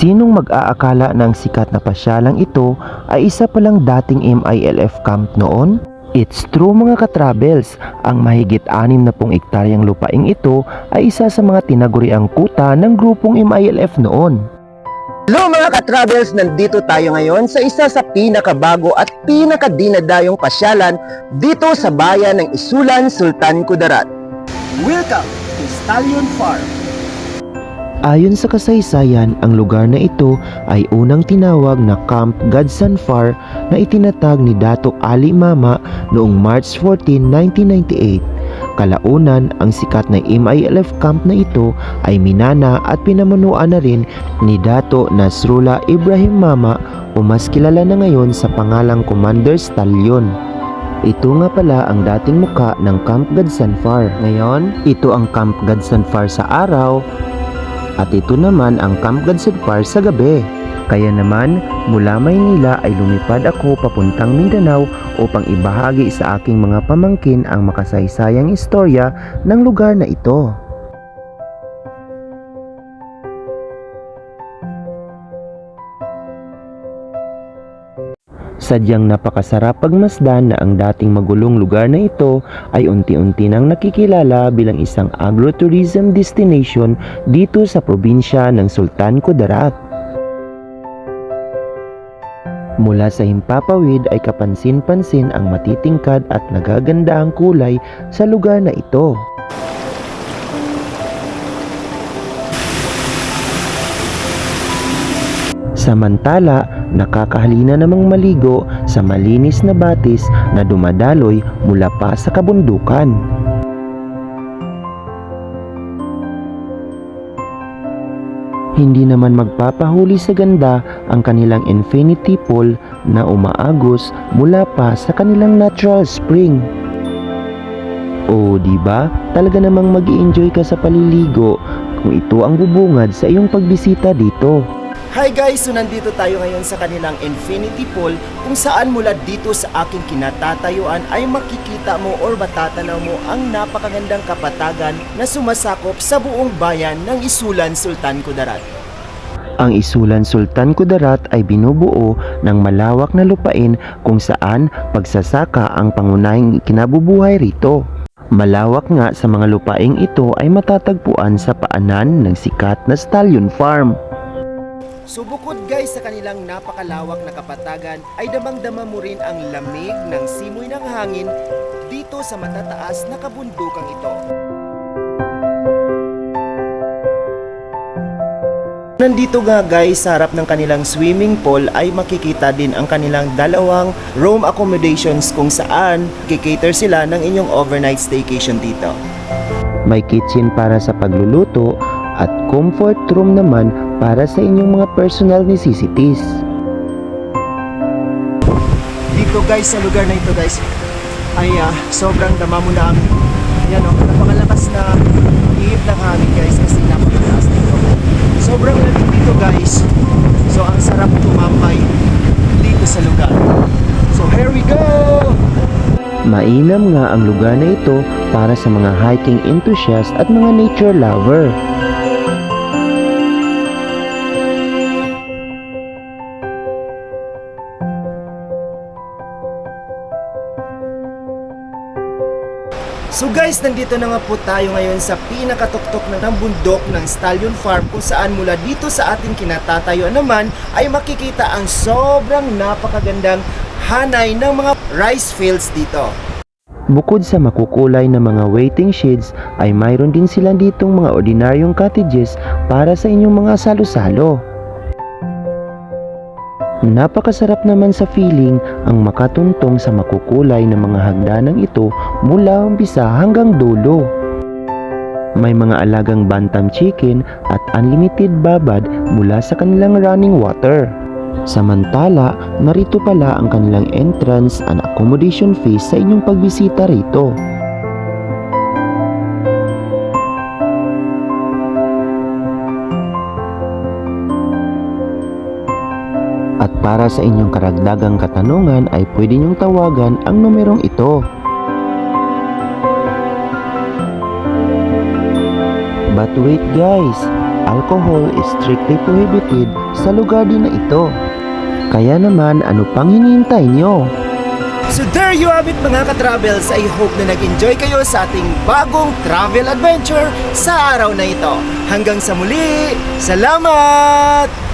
Sinong mag-aakala ang sikat na pasyalang ito ay isa palang dating MILF camp noon? It's true mga ka-travels, ang mahigit anim na pong ektaryang lupaing ito ay isa sa mga tinaguriang kuta ng grupong MILF noon. Hello mga ka-travels, nandito tayo ngayon sa isa sa pinakabago at pinakadinadayong pasyalan dito sa bayan ng Isulan, Sultan Kudarat. Welcome to Stallion Farm. Ayon sa kasaysayan, ang lugar na ito ay unang tinawag na Camp Godson Far na itinatag ni Dato Ali Mama noong March 14, 1998. Kalaunan, ang sikat na MILF camp na ito ay minana at pinamunuan na rin ni Dato Nasrullah Ibrahim Mama o mas kilala na ngayon sa pangalang Commander Stallion. Ito nga pala ang dating muka ng Camp Godson Far. Ngayon, ito ang Camp Godson Far sa araw at ito naman ang Camp Godson Far sa gabi. Kaya naman, mula Maynila ay lumipad ako papuntang Mindanao upang ibahagi sa aking mga pamangkin ang makasaysayang istorya ng lugar na ito. Sadyang napakasarap pagmasdan na ang dating magulong lugar na ito ay unti-unti nang nakikilala bilang isang agrotourism destination dito sa probinsya ng Sultan Kudarat. Mula sa himpapawid ay kapansin-pansin ang matitingkad at nagaganda ang kulay sa lugar na ito. Samantala, nakakahalina namang maligo sa malinis na batis na dumadaloy mula pa sa kabundukan. Hindi naman magpapahuli sa ganda ang kanilang infinity pool na umaagos mula pa sa kanilang natural spring. O di ba? Talaga namang mag enjoy ka sa paliligo kung ito ang bubungad sa iyong pagbisita dito. Hi guys! So nandito tayo ngayon sa kanilang Infinity Pool kung saan mula dito sa aking kinatatayuan ay makikita mo or matatanaw mo ang napakagandang kapatagan na sumasakop sa buong bayan ng Isulan, Sultan Kudarat. Ang Isulan Sultan Kudarat ay binubuo ng malawak na lupain kung saan pagsasaka ang pangunahing kinabubuhay rito. Malawak nga sa mga lupaing ito ay matatagpuan sa paanan ng sikat na Stallion Farm. So guys sa kanilang napakalawak na kapatagan ay damang-dama mo rin ang lamig ng simoy ng hangin dito sa matataas na kabundukang ito. Nandito nga guys sa harap ng kanilang swimming pool ay makikita din ang kanilang dalawang room accommodations kung saan kikater sila ng inyong overnight staycation dito. May kitchen para sa pagluluto at comfort room naman para sa inyong mga personal necessities. Dito guys sa lugar na ito guys ay ah, sobrang dama mo na ang yan o, napakalakas na ihip ng hangin guys kasi napakataas dito. Sobrang lamig dito guys. So ang sarap tumambay dito sa lugar. So here we go! Mainam nga ang lugar na ito para sa mga hiking enthusiast at mga nature lover. So guys, nandito na nga po tayo ngayon sa pinakatuktok na ng bundok ng Stallion Farm kung saan mula dito sa ating kinatatayuan naman ay makikita ang sobrang napakagandang hanay ng mga rice fields dito. Bukod sa makukulay na mga waiting sheds ay mayroon din sila ditong mga ordinaryong cottages para sa inyong mga salo-salo. Napakasarap naman sa feeling ang makatuntong sa makukulay na mga hagdanang ito mula umpisa hanggang dulo. May mga alagang bantam chicken at unlimited babad mula sa kanilang running water. Samantala, narito pala ang kanilang entrance and accommodation fees sa inyong pagbisita rito. Para sa inyong karagdagang katanungan ay pwede niyong tawagan ang numerong ito. But wait guys, alcohol is strictly prohibited sa lugar din na ito. Kaya naman ano pang hinihintay nyo? So there you have it mga ka-travels. I hope na nag-enjoy kayo sa ating bagong travel adventure sa araw na ito. Hanggang sa muli, salamat!